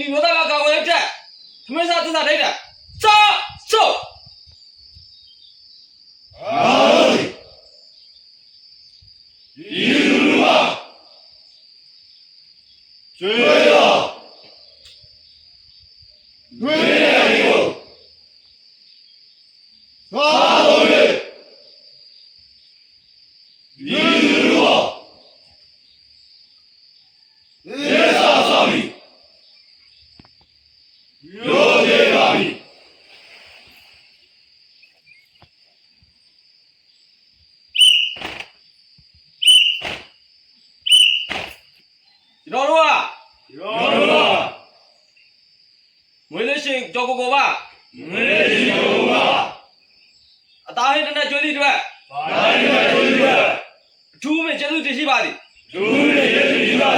နီမျိုးသားကကာဝယ်တဲ့သမင်းစားသစ္စာဒိတ်တာစာစုပ်ကျွေးတော်ကျွေးတဲ့ဒီကိုသာတော်လေဒီလူတော်သေစာသာမီယောဒေပါမီ ကျွန်တော်တို့ကယောတော်မွေးလေးရှင်ကြော်ကိုကိုပါမေဒီယောပါအသားဟင်းတစ်နဲ့ကျွေးသည့်အတွက်ဘာသာရေးကျွေးတယ်အထူးပဲကျေးဇူးတင်ရှိပါသည်ဒူးရဲ့ဒီပါ